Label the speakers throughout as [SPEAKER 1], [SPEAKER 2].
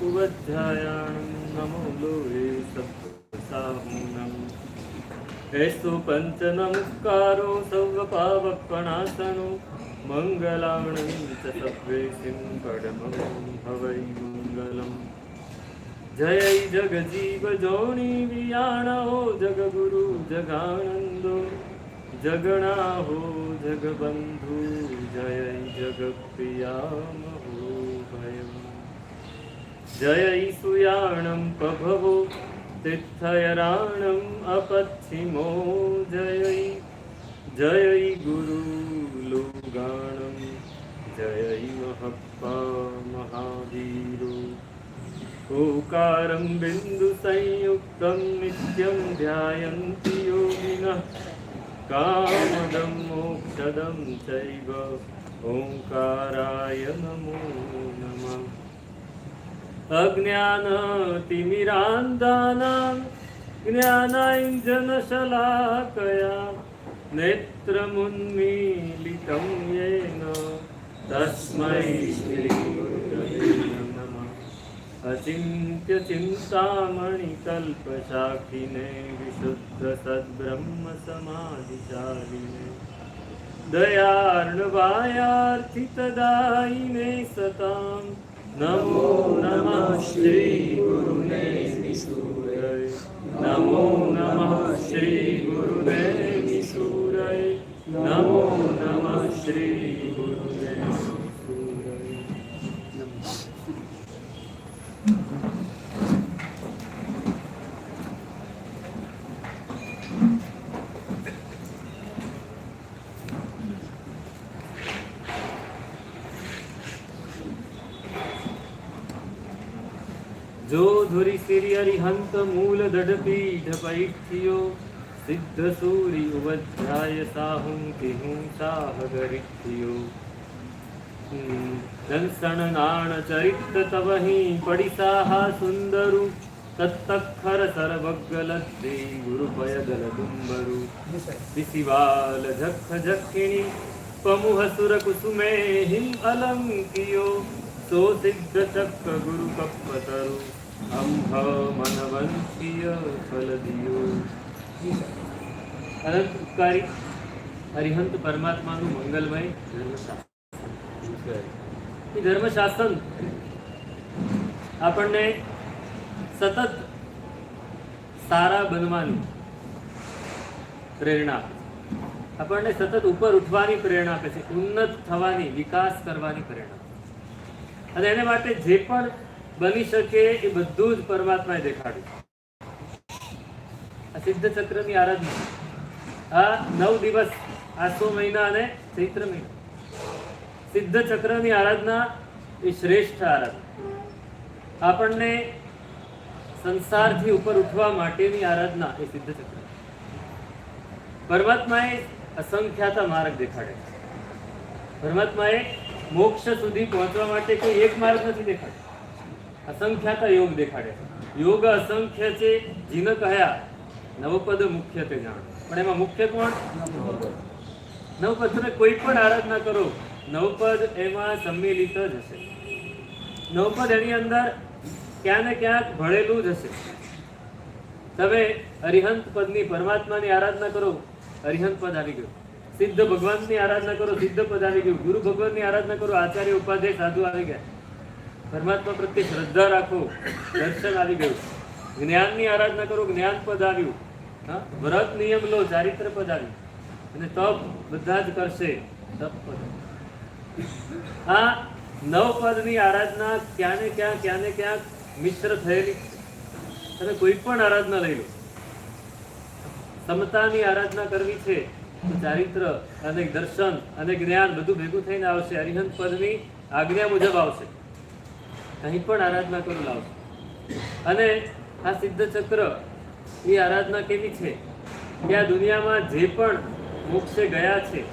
[SPEAKER 1] ઉવધ્યાયાણમ નમો લોહે સપ્તાહુનમ એસ્તુ પંચનમુકારો સૌપાવપણાસનો મંગલાણં ચ સભ્યેસિં પડમં હવૈ મંગલમ જય જગજીવ જોણી વિયાણો જગગુરુ જગાનંદો જગણાહો જગબંધુ જય જગપ્રિયામહો ભયમ જય ઈસુયાણમ પભવો તીર્થયરાણમ અપચ્છિમો જય જય ગુરુ લુગાણમ જય મહપ્પા મહાવીરો ઓકારમ બિંદુ સંયુક્તમ નિત્યમ ધ્યાયંતિ યોગિનઃ કામદમ મોક્ષદમ ચૈવ ઓંકારાય નમો નમઃ अज्ञान अज्ञानतिमिरान्धानां ज्ञानाञ्जनशलाकया नेत्रमुन्मीलितं येन तस्मै श्रीगुरवे विशुद्ध अचिन्त्यचिन्तामणिकल्पशाखिने विशुद्धसद्ब्रह्मसमाधिशालिने दयार्णवायार्थितदायिने सतां। नमो नमः श्रीगुरुने विसूरय नमो नमः श्रीगुरुने विसूरय नमो नमः श्रीगुरुने विसूरय સિરી હરિહંત મૂલ દઢપીઢ પૈઠિયો સિદ્ધ સૂરી ઉવધ્યાય સાહું કિહું સાહ ગરિઠિયો દંસણ નાણ ચરિત તવહી પડિસાહા સુંદરુ તત્તખર સરવગ્ગલદ્દે ગુરુપયગલ દુંબરુ દિશિવાલ જખ જખિણી પમુહ સુર કુસુમે હિમ અલંકિયો સો સિદ્ધ ચક્ક ગુરુ કપ્પતરુ અંભ મનવંશીય ફલ દિયો અનંત ઉપકારી હરિહંત પરમાત્માનું મંગલમય ધર્મશાસ્ત્ર એ ધર્મશાસન આપણને સતત સારા બનવાની પ્રેરણા આપણને સતત ઉપર ઉઠવાની પ્રેરણા આપે છે ઉન્નત થવાની વિકાસ કરવાની પ્રેરણા અને એને માટે જે પણ બની શકે એ બધું જ પરમાત્માએ દેખાડ્યું. આ સિદ્ધ ચક્રની આરાધના. આ નવ દિવસ આસો મહિના અને ચૈત્ર મહિના. સિદ્ધ ચક્રની આરાધના એ શ્રેષ્ઠ આરાધના. આપણને સંસારથી ઉપર ઉઠવા માટેની આરાધના એ સિદ્ધ ચક્ર પરમાત્માએ અસંખ્યાતા માર્ગ દેખાડે. પરમાત્માએ મોક્ષ સુધી પહોંચવા માટે કોઈ એક માર્ગ નથી દેખાડ્યો. અસંખ્યાતા યોગ દેખાડે યોગ અસંખ્ય છે, જીન કહ્યા નવપદ મુખ્ય તે જાણ. પણ એમાં મુખ્ય કોણ? નવપદ. તમે કોઈ પણ આરાધના કરો, નવપદ એમાં સંમિલિત જ હશે. નવપદ એની અંદર ક્યાં ને ક્યાંક ભળેલું જ હશે. તમે અરિહંત પદની પરમાત્માની આરાધના કરો અરિહંત પદ આવી ગયું. સિદ્ધ ભગવાનની આરાધના કરો, સિદ્ધ પદ આવી ગયું. ગુરુ ભગવાનની આરાધના કરો, આચાર્ય ઉપાધ્યાય સાધુ આવી ગયા. પરમાત્મા પ્રત્યે શ્રદ્ધા રાખો, દર્શન આવી ગયું. જ્ઞાનની આરાધના કરો, જ્ઞાન પદ આવ્યું હા? વ્રત નિયમ લો, ચારિત્ર પદ આવ્યું અને તપ બધા જ કરશે. તપ પદ આ નવ પદની આરાધના ક્યાં ને ક્યાં ક્યાં ને ક્યાંક મિશ્ર થયેલી? અને કોઈ પણ આરાધના લઈ લો. સમતાની આરાધના કરવી છે, તો ચારિત્ર અને દર્શન અને જ્ઞાન બધું ભેગું થઈને આવશે. હરિહંત પદની આજ્ઞા મુજબ આવશે. અહીં પણ આરાધના કરું લાવશે અને આ સિદ્ધ ચક્ર એ આરાધના કેવી છે? કે આ દુનિયામાં જે પણ મોક્ષે ગયા છે,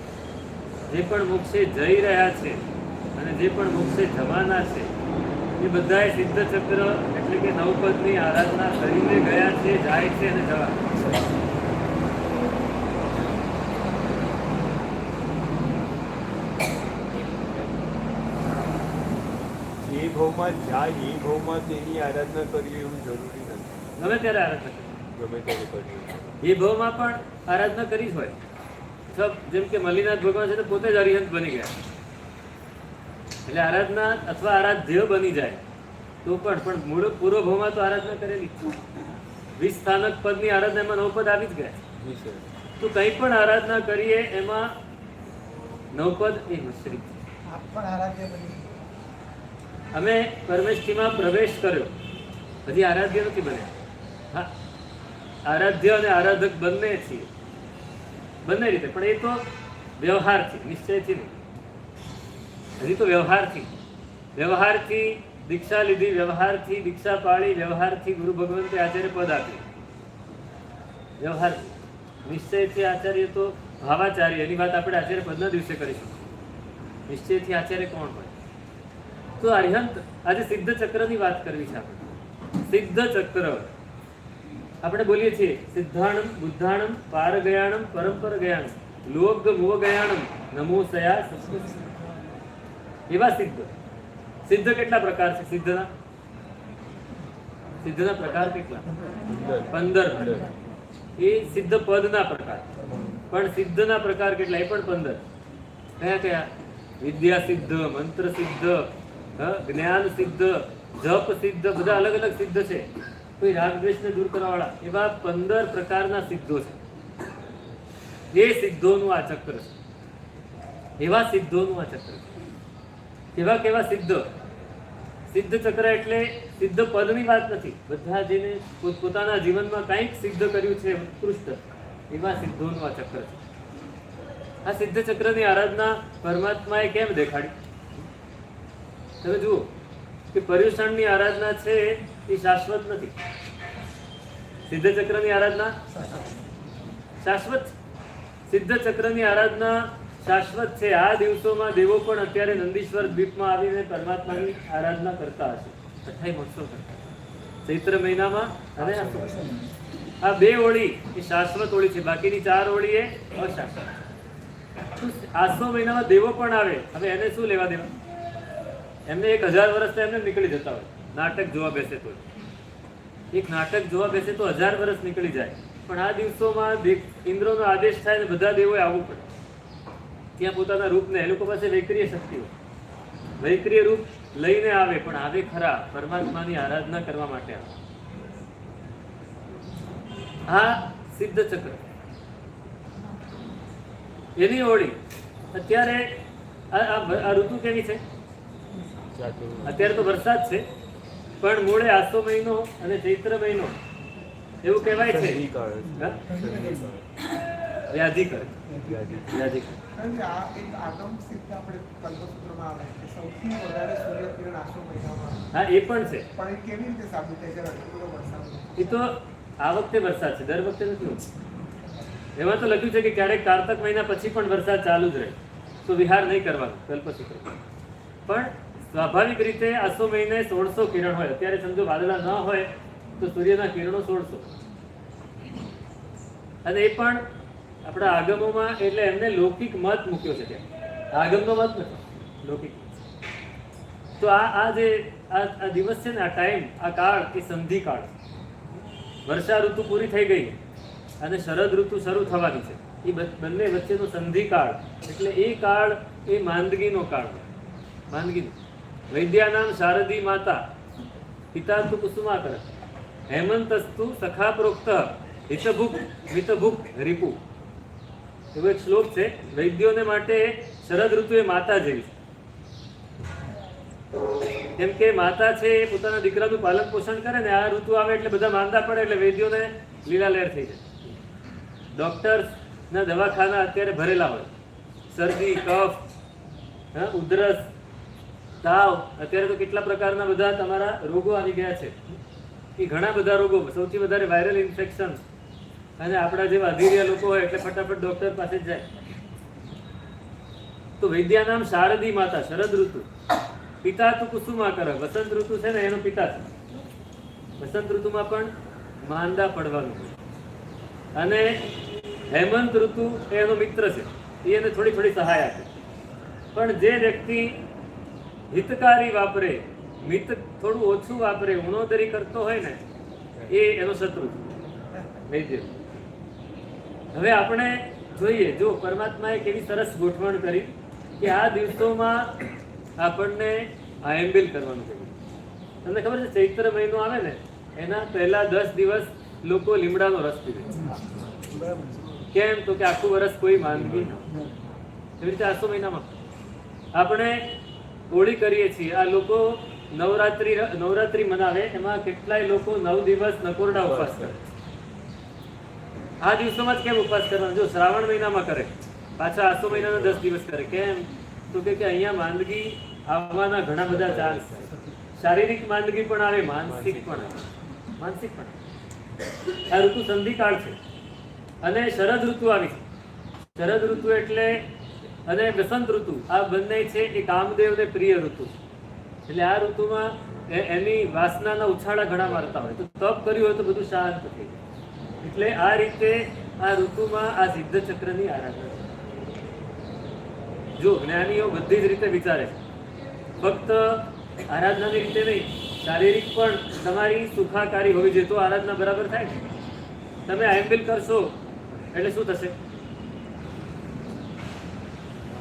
[SPEAKER 1] જે પણ મોક્ષે જઈ રહ્યા છે, અને જે પણ મોક્ષે જવાના છે, એ બધાએ સિદ્ધ ચક્ર એટલે કે નવપદની આરાધના કરીને ગયા છે, જાય છે અને જવા
[SPEAKER 2] એ ભાવમાં જાય એ ભાવમાં તેની આરાધના કરવી એવું જરૂરી નથી.
[SPEAKER 1] ગમે ત્યારે આરાધના
[SPEAKER 2] ગમે ત્યારે કરવી
[SPEAKER 1] એ ભાવમાં પણ આરાધના કરી જ હોય. જેમ કે મલ્લીનાથ ભગવાન છે તો પોતે જ અરિહંત બની ગયા. એટલે આરાધના અથવા આરાધ્ય બની જાય તો પણ પણ મૂળ પૂર્વ ભાવમાં તો આરાધના કરેલી વીસ સ્થાનક પદની આરાધના એમાં નવપદ આવી જ ગયા. તો કંઈ પણ આરાધના કરીએ એમાં નવપદ એ મિશ્રિત.
[SPEAKER 3] આપ પણ આરાધ્ય બની
[SPEAKER 1] અમે પરમેશ્વરીમાં પ્રવેશ કર્યો. હજી આરાધ્ય નથી બન્યા. હા. આરાધ્ય અને આરાધક બંને છીએ. બંને રીતે. પણ એ તો વ્યવહારથી, નિશ્ચયથી નહીં. હજી તો વ્યવહારથી. વ્યવહારથી દીક્ષા લીધી, વ્યવહારથી દીક્ષા પાળી, વ્યવહારથી ગુરુ ભગવંતે આચાર્ય પદ આપ્યું. વ્યવહારથી. નિશ્ચયથી આચાર્ય તો ભાવાચાર્ય. એની વાત આપણે આચાર્ય પદના દિવસે કરીશું. નિશ્ચયથી આચાર્ય કોણ હોય? તો અરિહંત આજે સિદ્ધ ચક્રની વાત કરવી છે આપણે. સિદ્ધ ચક્ર. આપણે બોલીએ છીએ સિદ્ધાણમ, બુદ્ધાણમ પાર ગયાણમ પરંપર ગયાણમ લોક મોહ ગયાણમ નમો સયા. એવા સિદ્ધ. સિદ્ધ કેટલા પ્રકાર છે સિદ્ધના? સિદ્ધના પ્રકાર કેટલા? પંદર એ સિદ્ધ પદના પ્રકાર. પણ સિદ્ધના પ્રકાર કેટલા? એ પણ પંદર. કયા કયા? વિદ્યા સિદ્ધ મંત્ર સિદ્ધ જ્ઞાન સિદ્ધ, જપ સિદ્ધ, બધા અલગ અલગ સિદ્ધ છે. કોઈ રાગદ્વેષને દૂર કરવા વાળા એવા પંદર પ્રકારના સિદ્ધો છે. એ સિદ્ધોનું આ ચક્ર છે. એવા સિદ્ધોનું આ ચક્ર છે. કેવા કેવા સિદ્ધ? સિદ્ધ ચક્ર એટલે સિદ્ધ પદની વાત નથી. બધા જેને પોત- પોતાના જીવનમાં કંઈક સિદ્ધ કર્યું છે, ઉત્કૃષ્ટ, એવા સિદ્ધોનું આ ચક્ર છે. આ સિદ્ધ ચક્રની આરાધના પરમાત્માએ કેમ દેખાડી? તમે જુઓ કે પર્યુષણની આરાધના છે એ શાશ્વત નથી. સિદ્ધ ચક્રની આરાધના શાશ્વત સિદ્ધ ચક્રની આરાધના શાશ્વત છે. આ દિવસોમાં દેવો પણ અત્યારે નંદીશ્વર દ્વીપમાં આવીને પરમાત્માની આરાધના કરતા હશે. અઠાઈ મહોત્સવ કરતા ચૈત્ર મહિનામાં અને આ બે ઓળી એ શાશ્વત ઓળી છે. બાકીની ચાર ઓળી એ અશાશ્વત. આસો મહિનામાં દેવો પણ આવે. હવે એને શું લેવા દેવા? એમને એક હજાર વર્ષ તો એમને નીકળી જતા હોય. નાટક જોવા બેસે તો એક નાટક જોવા બેસે તો હજાર વર્ષ નીકળી જાય. પણ આ દિવસોમાં ઇન્દ્રનો આદેશ થાય ને બધા દેવોએ આવવું પડે. ત્યાં પોતાના રૂપને એ લોકો પાસે વૈક્રિય શક્તિ હોય. વૈક્રિય રૂપ લઈને આવે, પણ આવે ખરા પરમાત્માની આરાધના કરવા માટે આવે. આ સિદ્ધ ચક્ર. એની ઓળી. અત્યારે આ ઋતુ કેવી છે? અત્યારે તો વરસાદ છે પણ મૂળે આસો મહિનો અને ચૈત્ર મહિનો. એવું કહેવાય છે. હા?
[SPEAKER 2] સંધિકાળ.
[SPEAKER 1] વ્યાધિ કરે
[SPEAKER 2] યાદી.
[SPEAKER 1] વ્યાધિ કરે
[SPEAKER 3] કારણ કે આ એક આગમ સિદ્ધ આપણે કલ્પસૂત્રમાં આવે કે સૌથી વધારે સૂર્યકિરણ આસો મહિનામાં આવે.
[SPEAKER 1] હા એ પણ છે.
[SPEAKER 3] એ
[SPEAKER 1] તો આ વખતે વરસાદ છે દર વખતે નથી એમાં તો લખ્યું છે કે ક્યારેક કારતક મહિના પછી પણ વરસાદ ચાલુ જ રહે. તો વિહાર નહીં કરવાનો કલ્પસૂત્ર. પણ સ્વાભાવિક રીતે આસો મહિને સોળસો કિરણ હોય. અત્યારે સમજો વાદળા ન હોય તો સૂર્યના કિરણો સોળસો. અને એ પણ આપણા આગમોમાં એટલે એમને લૌકિક મત મૂક્યો છે ત્યાં. આગમનો મત નથી, લૌકિક તો આ આ જે, આ દિવસ છે ને, આ ટાઈમ આ કાળ, એ સંધિ કાળ. વર્ષા ઋતુ પૂરી થઈ ગઈ અને શરદ ઋતુ શરૂ થવાની છે. એ બંને વચ્ચેનો સંધિ કાળ. એટલે એ કાળ એ માંદગીનો કાળ. માંદગીનો. વૈદ્યાનામ શારદી માતા. પિતા તુ કુસુમાકર હેમંતસ્તુ સખા પ્રોક્ત હિતભુક મિતભુક રીપુ એવો એક શ્લોક છે, વૈદ્યોને માટે શરદ ઋતુ માતા જેવી. કેમ કે માતા છે એ પોતાના દીકરાનું પાલન પોષણ કરે ને, આ ઋતુ આવે એટલે બધા માંદા પડે એટલે વૈદ્યોને લીલા લહેર થઈ જાય. ડોક્ટર્સ ના દવાખાના અત્યારે ભરેલા હોય. શરદી, કફ ઉધરસ તાવ, અત્યારે તો કેટલા પ્રકારના બધા તમારા રોગો આવી ગયા છે. એ ઘણા બધા રોગો, સૌથી વધારે વાયરલ ઇન્ફેક્શન અને આપણા જેવા અધીરિયા લોકો હોય એટલે ફટાફટ ડૉક્ટર પાસે જાય. તો વૈદ્યાનામ શારદી માતા, શરદ ઋતુ. પિતા તું કુસુમા કર વસંત ઋતુ છે ને, એનો પિતા છે. વસંત ઋતુમાં પણ માંદા પડવાનું. અને હેમંત ઋતુ એનો મિત્ર છે. એ એને થોડી થોડી સહાય આપે. પણ જે વ્યક્તિ હિતકારી વાપરે, મિત થોડું ઓછું વાપરે, ઉણોદરી કરતો હોય ને, એ એનો શત્રુ છે. હવે આપણે જોઈએ, જો પરમાત્માએ કેવી સરસ ગોઠવણ કરી કે આ દિવસોમાં આપણને આયંબિલ કરવાનું કહ્યું તમને ખબર છે, ચૈત્ર મહિનો આવે ને, એના પહેલા દસ દિવસ લોકો લીમડાનો રસ પીવે કેમ? તો કે આખું વર્ષ કોઈ માંદગી એવી રીતે આસો મહિનામાં. આપણે હોળી કરીએ છીએ. આ લોકો નવરાત્રી નવરાત્રી મનાવે. એમાં કેટલાય લોકો નવ દિવસ નકોરડા ઉપવાસ કરે. આ દિવસોમાં જ કેમ ઉપવાસ કરવાનો? જો શ્રાવણ મહિનામાં કરે. પાછા આસો મહિનાના દસ દિવસ કરે. કેમ? તો કે અહીંયા માંદગી આવવાના ઘણા બધા ચાન્સ શારીરિક માંદગી પણ આવે, માનસિક પણ આવે. માનસિક પણ આ ઋતુ સંધિકાળ છે. અને શરદ ઋતુ આવી. શરદ ઋતુ એટલે અને વસંત ઋતુ, આ બંને છે એ કામદેવને પ્રિય ઋતુ. એટલે આ ઋતુમાં એની વાસનાના ઉછાળા ઘણા મારતા હોય. તો તપ કર્યું હોય તો બધું શાંત થઈ જાય. એટલે આ રીતે આ ઋતુમાં આ સિદ્ધ ચક્રની આરાધના. જો જ્ઞાનીઓ બધી જ રીતે વિચારે ફક્ત આરાધનાની રીતે નહીં, શારીરિક પણ તમારી સુખાકારી હોવી જોઈએ. તો આરાધના બરાબર થાય તમે આયંબિલ કરશો, એટલે શું થશે?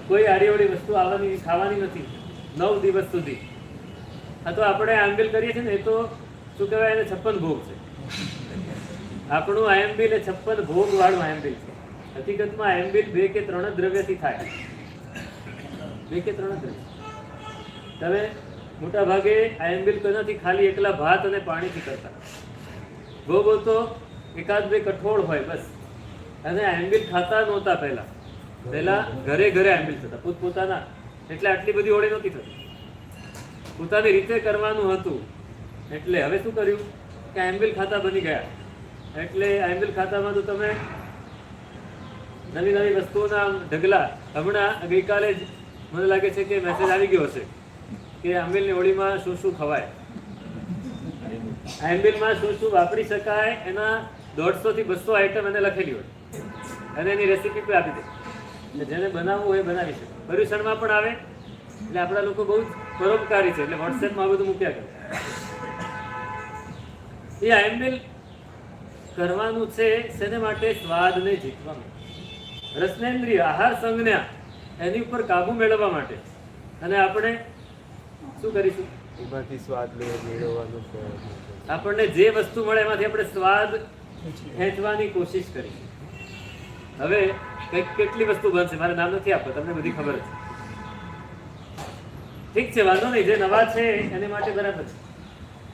[SPEAKER 1] કોઈ આર્યવાળી વસ્તુ આવવાની, ખાવાની નથી, નવ દિવસ સુધી. આ તો આપણે આંબિલ કરીએ છીએ ને, એ તો શું કહેવાય, એને છપ્પન ભોગ છે. આપણું આયંબિલ એ છપ્પન ભોગ વાળું આયંબિલ છે. હકીકતમાં આયંબિલ બે કે ત્રણ દ્રવ્યથી થાય. બે કે ત્રણ દ્રવ્ય. તમે મોટા ભાગે આયંબિલ કોનાથી ખાલી એકલા ભાત અને પાણીથી કરતા. ભોગો તો એકાદ બે કઠોળ હોય, બસ. અને આયંબિલ ખાતા નહોતા પહેલા. પહેલા ઘરે ઘરે એમ્બ્યુલન્સ થતા. પોતપોતાના. એટલે આટલી બધી હોળી નહોતી થતી. પોતાની રીતે કરવાનું હતું. એટલે હવે શું કર્યું? કે એમ્બિલ ખાતા બની ગયા. એટલે એમ્બિલ ખાતામાં તો તમે નવી નવી વસ્તુઓના ઢગલા. હમણાં ગઈકાલે જ મને લાગે છે કે મેસેજ આવી ગયો હશે કે આંબિલની હોળીમાં શું શું ખવાય. આંબિલમાં શું શું વાપરી શકાય એના દોઢસો થી બસો આઈટમ એને લખેલી હોય. અને એની રેસીપી આપી દે. એટલે જેને બનાવવું હોય એ બનાવી શકે. પર્યુષણમાં પણ આવે એટલે આપણા લોકો બહુ જ પરોપકારી છે એટલે વોટ્સએપમાં આ બધું મૂક્યા કરે. એ આયંબિલ કરવાનું છે શેને માટે? સ્વાદને જીતવા માટે. રસનેન્દ્રિય આહાર સંજ્ઞા એની ઉપર કાબુ મેળવવા માટે. અને આપણે શું કરીશું?
[SPEAKER 2] એમાંથી સ્વાદ મેળવવાનો
[SPEAKER 1] આપણને જે વસ્તુ મળે એમાંથી આપણે સ્વાદ ખેંચવાની કોશિશ કરીશું. હવે કંઈક કેટલી વસ્તુ બનશે? મારે નામ નથી આપતો તમને બધી ખબર છે. ઠીક છે વાંધો નહીં. જે નવા છે એને માટે બરાબર છે.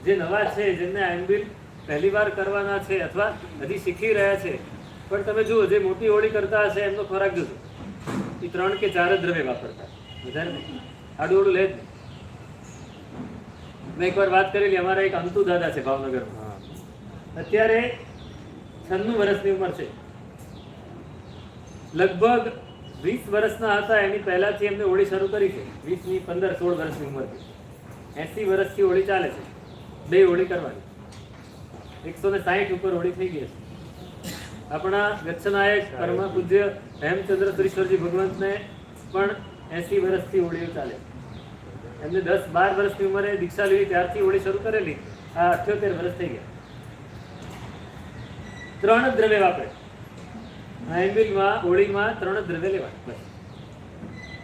[SPEAKER 1] જે નવા છે જેમને આયંબિલ પહેલી વાર કરવાના છે અથવા હજી શીખી રહ્યા છે. પણ તમે જુઓ જે મોટી હોળી કરતા હશે એમનો ખોરાક જોજો. એ ત્રણ કે ચાર જ દ્રવ્ય વાપરતા. વધારે નહીં. આડું ઓડું લે જ મેં એકવાર વાત કરેલી અમારા એક અંતુ દાદા છે ભાવનગરમાં. અત્યારે છન્નું વર્ષની ઉંમર છે. લગભગ વીસ વર્ષના હતા એની પહેલાથી એમને હોળી શરૂ કરી છે. વીસની પંદર સોળ વર્ષની ઉંમરથી એસી વર્ષથી હોળી ચાલે છે. બે હોળી કરવાની. એકસો ને સાહીઠ ઉપર હોળી થઈ ગઈ છે આપણા ગચ્છનાયક પરમા પૂજ્ય હેમચંદ્ર ત્રિશ્વરજી ભગવંતને પણ એસી વર્ષથી હોળીઓ ચાલે એમને દસ બાર વર્ષની ઉંમરે દીક્ષા લીધી ત્યારથી હોળી શરૂ કરેલી. આ અઠ્યોતેર વર્ષ થઈ ગયા. ત્રણ જ દ્રવ્ય વાપરે. આયંબિલમાં હોળીમાં ત્રણ જ દ્રવ્ય લેવા બસ.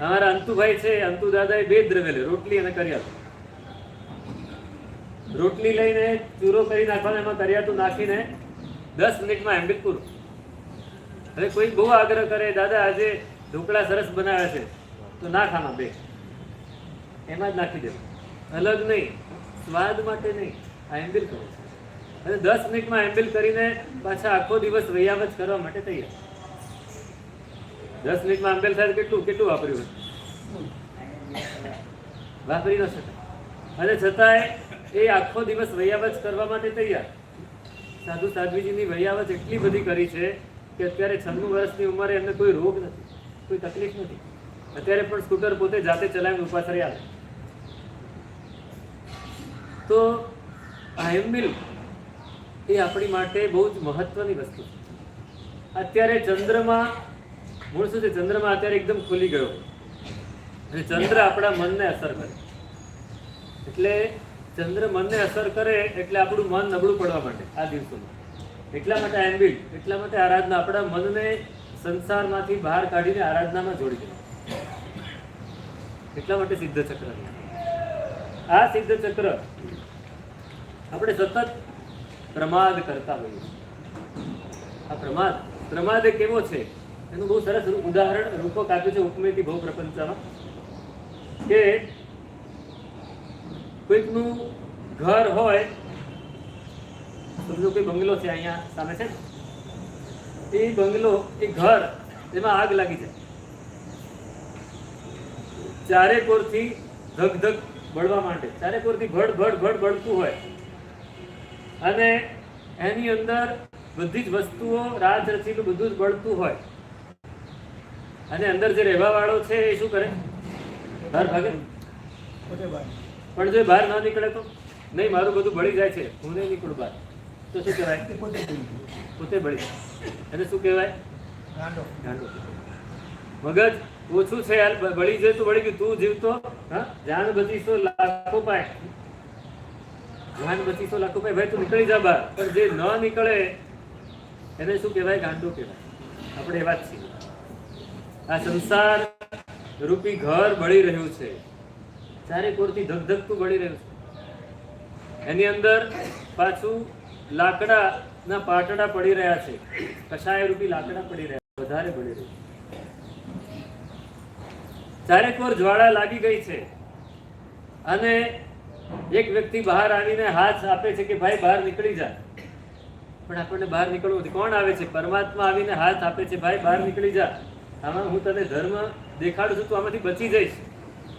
[SPEAKER 1] અમારા અંતુભાઈ છે અંતુ દાદાએ બે જ દ્રવ્ય લે, રોટલી અને કરિયાતું રોટલી લઈને ચૂરો કરી નાખવાનો, એમાં કરિયાતું નાખીને દસ મિનિટમાં એમ્બિલ પૂરું. હવે કોઈ બહુ આગ્રહ કરે, દાદા, આજે ઢોકળા સરસ બનાવ્યા છે. તો નાખ આમાં બે. એમાં જ નાખી દેવું. અલગ નહીં, સ્વાદ માટે નહીં આયંબિલ કરો. અને દસ મિનિટમાં એમ્બિલ કરીને પાછા આખો દિવસ વૈયાવચ કરવા માટે તૈયાર. દસ મિનિટમાં આંબેલ થાય કેટલું કેટલું વાપર્યું? વાપરી ન શકાય. અને છતાંય એ આખો દિવસ વૈયાવચ કરવા માટે તૈયાર. સાધુ સાધ્વીજીની વૈયાવચ એટલી બધી કરી છે કે અત્યારે છન્નું વર્ષની ઉંમરે એમને કોઈ રોગ નથી, કોઈ તકલીફ નથી. અત્યારે પણ સ્કૂટર પોતે જાતે ચલાવીને ઉપાસ રહ્યા તો આયંબિલ એ આપણી માટે બહુ જ મહત્વની વસ્તુ છે. અત્યારે ચંદ્રમાં મૂળ શું છે? ચંદ્રમાં અત્યારે એકદમ ખુલી ગયો. અને ચંદ્ર આપણા મનને અસર કરે. એટલે ચંદ્ર મનને અસર કરે એટલે આપણું મન નબળું પડવા માટે આ દિવસોમાં. એટલા માટે એમ્બિલ એટલા માટે આરાધના આપણા મનને સંસારમાંથી બહાર કાઢીને આરાધનામાં જોડી દે એટલા માટે સિદ્ધ ચક્ર. આ સિદ્ધ ચક્ર આપણે સતત પ્રમાદ કરતા હોઈએ આ પ્રમાદ પ્રમાદ કેવો છે? એનું બહુ સરસ ઉદાહરણ રૂપક આપ્યું છે ઉપમેયથી ભવ પ્રપંચમાં, કે કોઈકનું ઘર હોય, સમજો કોઈ બંગલો છે અહીંયા સામે છે એ બંગલો, એ ઘર, એમાં આગ લાગી જાય ચારે કોરથી ધગ ધગ બળવા માંડે. ચારે કોરથી ભડ ભડ ભડ બળતું હોય. અને એની અંદર બધી જ વસ્તુઓ, રાજ રચીલું બધું જ બળતું હોય. અને અંદર જે રહેવા વાળો છે એ શું કરે? બહાર ભાગે? પણ જો બહાર ના નીકળે તો? નહીં મારું બધું બળી જાય છે. હું નહીં નીકળું બહાર. તો શું કહેવાય? પોતે બળી જાય. એને શું કહેવાય. મગજ ઓછું છે યાર ભળી બળી જાય તો બળી ગયું. તું જીવતો હા? જાન બચીસો લાખો પાય. જાન બચીસો લાખો પાય. ભાઈ તું નીકળી જા બહાર. પણ જે ન નીકળે એને શું કહેવાય? ગાંડો કહેવાય. આપણે એવા જ છીએ. આ સંસાર રૂપી ઘર બળી રહ્યું છે. ચારે કોરથી ધગધગતું બળી રહ્યું છે. એની અંદર પાછું લાકડાના પાટડા પડી રહ્યા છે. કશાય રૂપી લાકડા પડી રહ્યા વધારે બળી રહ્યું ચારે કોર જ્વાળા લાગી ગઈ છે. અને એક વ્યક્તિ બહાર આવીને હાથ આપે છે કે, ભાઈ, બહાર નીકળી જા. પણ આપણને બહાર નીકળવું કોણ આવે છે? પરમાત્મા આવીને હાથ આપે છે, ભાઈ, બહાર નીકળી જા. આમાં હું તને ધર્મ દેખાડું છું તું આમાંથી બચી જઈશ.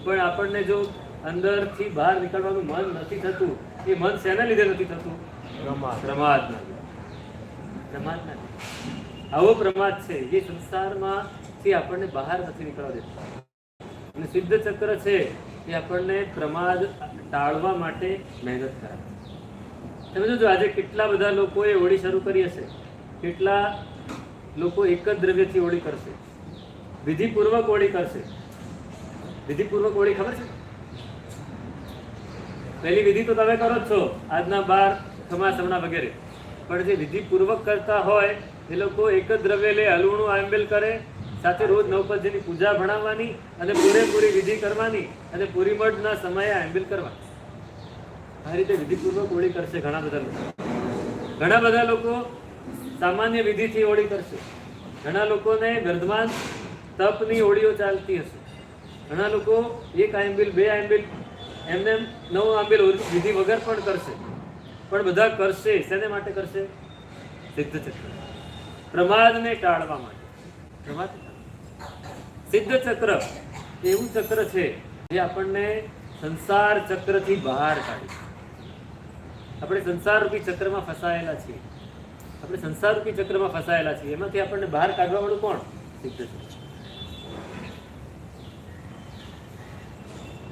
[SPEAKER 1] પણ આપણને જો અંદરથી બહાર નીકળવાનું મન નથી થતું એ મન શેના લીધે નથી થતું?
[SPEAKER 2] પ્રમાદ.
[SPEAKER 1] પ્રમાદના. પ્રમાદના આવો પ્રમાદ છે. જે સંસારમાંથી આપણને બહાર નથી નીકળવા દેતો. અને સિદ્ધ ચક્ર છે એ આપણને પ્રમાદ ટાળવા માટે મહેનત કરાવે તમે જોજો આજે કેટલા બધા લોકોએ હોળી શરૂ કરી હશે? કેટલા લોકો એક જ દ્રવ્યથી હોળી કરશે? વિધિપૂર્વક હોળી કરશે. વિધિપૂર્વક હોળી ખબર છે? પહેલી વિધિ તો તમે કરો જ છો, આજના બાર ખમાસમણા વગેરે. પણ જે વિધિપૂર્વક કરતા હોય, એ લોકો એક જ દ્રવ્ય લે, હલવણું આંબેલ કરે, સાથે રોજ નવપદજીની પૂજા ભણાવવાની અને પૂરેપૂરી વિધિ કરવાની અને પૂરી મઠના સમયે આંબેલ કરવા. આ રીતે વિધિપૂર્વક હોળી કરશે ઘણા બધા લોકો. ઘણા બધા લોકો સામાન્ય વિધિથી હોળી કરશે. ઘણા લોકોને વર્ધમાન તપની હોળીઓ ચાલતી હશે. ઘણા લોકો એક આંબિલ, બે આંબિલ, એમને એમ નવ આંબિલ વિધિ વગર પણ કરશે. પણ બધા કરશે, શેને માટે કરશે? સિદ્ધ ચક્ર. પ્રમાદને ટાળવા માટે. પ્રમાદ? સિદ્ધ ચક્ર. એવું ચક્ર છે જે આપણને સંસાર ચક્રથી બહાર કાઢે આપણે સંસાર રૂપી ચક્રમાં ફસાયેલા છીએ. આપણે સંસાર રૂપી ચક્રમાં ફસાયેલા છીએ. એમાંથી આપણને બહાર કાઢવા વાળું કોણ? સિદ્ધ ચક્ર.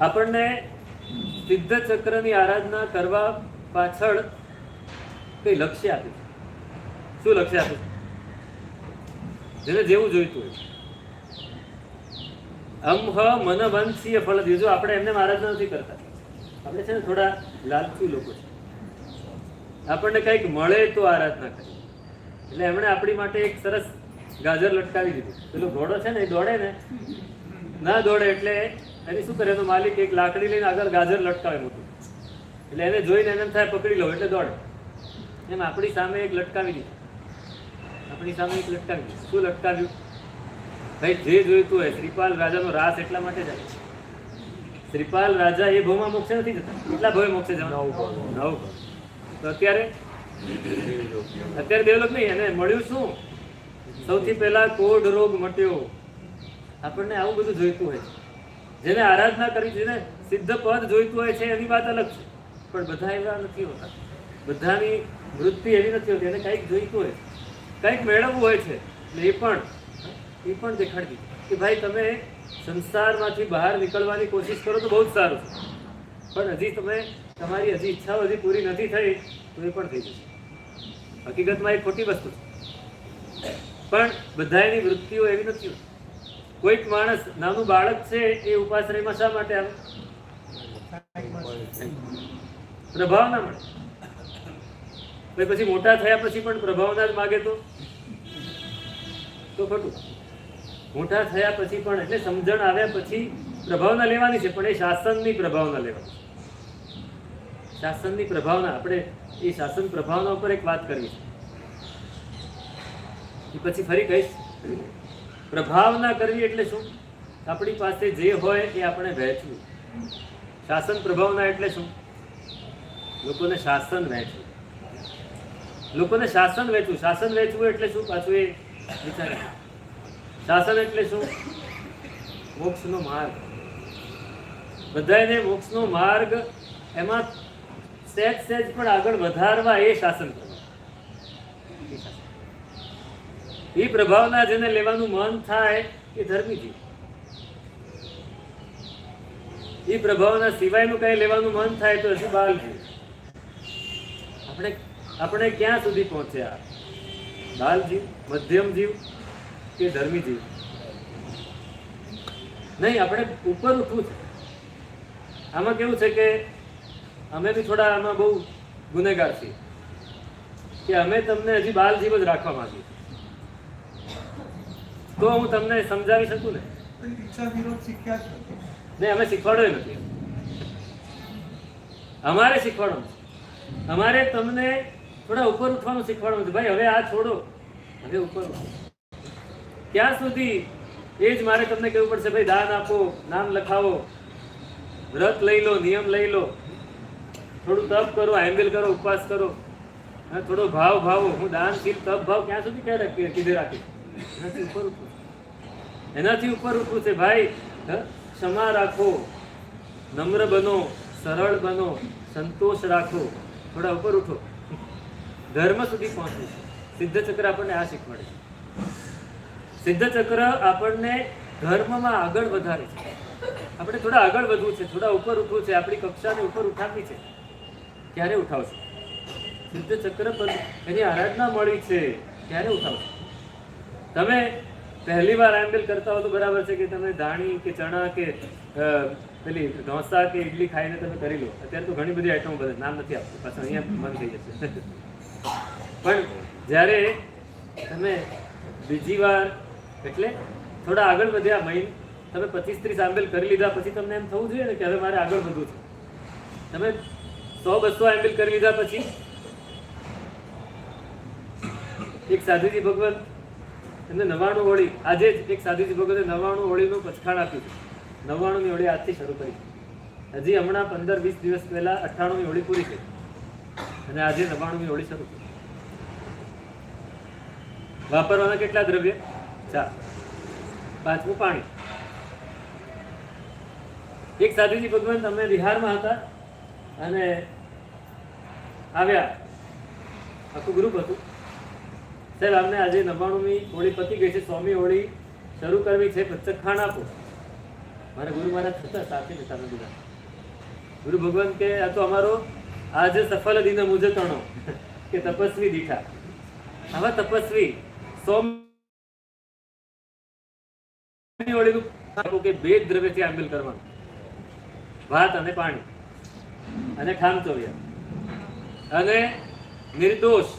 [SPEAKER 1] આપણને સિદ્ધ ચક્રની આરાધના કરવા પાછળ કઈ લક્ષ્ય આપ્યું શું લક્ષ્ય આપ્યું જેને જેવું જોઈતું હોય. અમહ મન વંશીય ફળ જો આપણે એમને આરાધના નથી કરતા. આપણે છે ને થોડા લાલચુ લોકો છે. આપણને કંઈક મળે તો આરાધના કરીએ. એટલે એમણે આપણી માટે એક સરસ ગાજર લટકાવી દીધું. પેલો ઘોડો છે ને એ દોડે ને? ના દોડે એટલે એની શું કરે એનો માલિક એક લાકડી લઈને આગળ ગાજર લટકાવે મોટું એટલે એને જોઈને એને થાય પકડી લો એટલે દોડે. એમ આપણી સામે એક લટકાવી દીધું. આપણી સામે એક લટકાવી દીધું. શું લટકાવ્યું? ભાઈ જે જોઈતું હોય શ્રીપાલ રાજાનો રાસ એટલા માટે જાય શ્રીપાલ રાજા એ ભવમાં મોક્ષે નથી જતા. કેટલા ભવે મોક્ષે જવાના?
[SPEAKER 2] નવ ભાવ
[SPEAKER 1] નવ ભવ. તો અત્યારે? અત્યારે દેવલોક નહીં એને મળ્યું શું? સૌથી પહેલા કોઢ રોગ મટ્યો. આપણને આવું બધું જોઈતું હોય છે. જેને આરાધના કરી જેને સિદ્ધ પદ જોઈતું હોય છે, એની વાત અલગ છે. પણ બધા એવા નથી હોતા. બધાની વૃત્તિ એવી નથી હોતી. એને કંઈક જોઈતું હોય કંઈક મેળવવું હોય છે. એ પણ એ પણ દેખાડવી કે ભાઈ, તમે સંસારમાંથી બહાર નીકળવાની કોશિશ કરો તો બહુ જ સારું છે. પણ હજી તમે, તમારી હજી ઈચ્છાઓ હજી પૂરી નથી થઈ, તો એ પણ થઈ જશે. હકીકતમાં એ ખોટી વસ્તુ છે. પણ બધાની વૃત્તિઓ એવી નથી હોતી. કોઈક માણસ નાનું બાળક છે એ ઉપાશ્રયમાં શા માટે આવે? પ્રભાવ ના મળે પછી મોટા થયા પછી પણ પ્રભાવના જ માગે તો? તો ખોટું મોટા થયા પછી પણ એટલે સમજણ આવ્યા પછી પ્રભાવના લેવાની છે, પણ એ શાસનની પ્રભાવના લેવાની શાસનની પ્રભાવના, આપણે એ શાસન પ્રભાવના ઉપર એક વાત કરવી છે. એ પછી ફરી કહીશ. પ્રભાવના કરવી એટલે શું? આપણી પાસે જે હોય એ આપણે વહેંચવું. શાસન પ્રભાવના એટલે શું? લોકોને શાસન વહેંચવું. લોકોને શાસન વહેંચવું. શાસન વહેંચવું એટલે શું? પાછું એ વિચાર. શાસન એટલે શું? મોક્ષનો માર્ગ. બધાને મોક્ષનો માર્ગ એમાં સહેજ સહેજ પણ આગળ વધારવા એ શાસન કરવું. એ શાસન. એ પ્રભાવના જેને લેવાનું મન થાય એ ધર્મી જીવ એ પ્રભાવના સિવાયનું કઈ લેવાનું મન થાય તો હજી બાલ જીવ આપણે આપણે ક્યાં સુધી પહોંચ્યા? બાલ જીવ મધ્યમ જીવ કે ધર્મી જીવ નહીં, આપણે ઉપર ઉઠવું છે. આમાં કેવું છે કે અમે બી થોડા આમાં બહુ ગુનેગાર છીએ. કે અમે તમને હજી બાલ જીવ જ રાખવા માંગીએ તો હું તમને સમજાવી શકું ને?
[SPEAKER 3] ઈચ્છા વિરોધ શીખ્યા જ નથી
[SPEAKER 1] નહીં અમે શીખવાડ્યો નથી. અમારે શીખવાડવાનું અમારે તમને થોડા ઉપર ઉઠવાનું શીખવાડવું છે. ભાઈ હવે આ છોડો. હવે ઉપર ક્યાં સુધી? એ જ મારે તમને કહેવું પડશે ભાઈ દાન આપો નામ લખાવો વ્રત લઈ લો નિયમ લઈ લો. થોડું તપ કરો હેન્ડલ કરો ઉપવાસ કરો. થોડો ભાવ ભાવો. હું દાનશીલ તપ ભાવ ક્યાં સુધી ક્યાં રાખી કીધે રાખી? એનાથી ઉપર ઉઠવું એનાથી ઉપર ઉઠવું છે ભાઈ ક્ષમા રાખો. નમ્ર બનો, સરળ બનો, સંતોષ રાખો. થોડા ઉપર ઉઠો. ધર્મ સુધી પહોંચવું છે. સિદ્ધ ચક્ર આપણને આ શીખવાડે છે. સિદ્ધ ચક્ર આપણને ધર્મમાં આગળ વધારે છે. આપણે થોડા આગળ વધવું છે, થોડા ઉપર ઉઠવું છે. આપણી કક્ષાને ઉપર ઉઠાવવી છે. ક્યારે ઉઠાવશો? સિદ્ધ ચક્ર પર એની આરાધના મળી છે. ક્યારે ઉઠાવશો? તમે પહેલી વાર હેન્ડલ કરતા હો તો બરાબર છે કે તમે ધાણી કે ચણા કે પેલી ઢોસા કે ઇડલી ખાઈને તમે કરી લો. અત્યારે તો ઘણી બધી આઈટમો બધે નામ નથી આપતું. પાછું અહીંયા મન થઈ જશે. પણ જ્યારે તમે બીજી વાર, એટલે થોડા આગળ વધ્યા મહિન, તમે પચીસ ત્રીસ આંબેલ કરી લીધા પછી તમને એમ થવું જોઈએ ને કે હવે મારે આગળ વધવું છે. તમે સો, બસો આંબેલ કરી લીધા પછી એક સાધુજી ભગવત એમને નવાણું હોળી, આજે જ એક સાધુજી ભગતે નવાણું હોળીનું પછખાણ આપ્યું છે. હોળી આજથી શરૂ કરી હજી હમણાં પંદર વીસ દિવસ પહેલા અઠ્ઠાણુંની હોળી પૂરી થઈ. અને આજે નવ્વાણુંની હોળી શરૂ કરી વાપરવાના કેટલા દ્રવ્ય? ચાર. પાંચમું પાણી. એક સાધુજી ભગવાન અમે બિહારમાં હતા અને આવ્યા. આખું ગ્રુપ હતું. સાહેબ અમને આજે નવ્વાણુંમી હોળી પતી ગઈ છે, સોમી હોળી શરૂ કરવી છે પચખાણ આપો. મારા ગુરુ મહારાજ હતા સાથે હતા બધા ગુરુ ભગવાન કે, આ તો અમારો આજે સફળ દિન મુજે તણો કે તપસ્વી દીઠા. આવા તપસ્વી સ્વામી હોળીનું કે બે દ્રવ્યથી આંબેલ કરવાનું. ભાત અને પાણી. અને ખામચોરિયા અને નિર્દોષ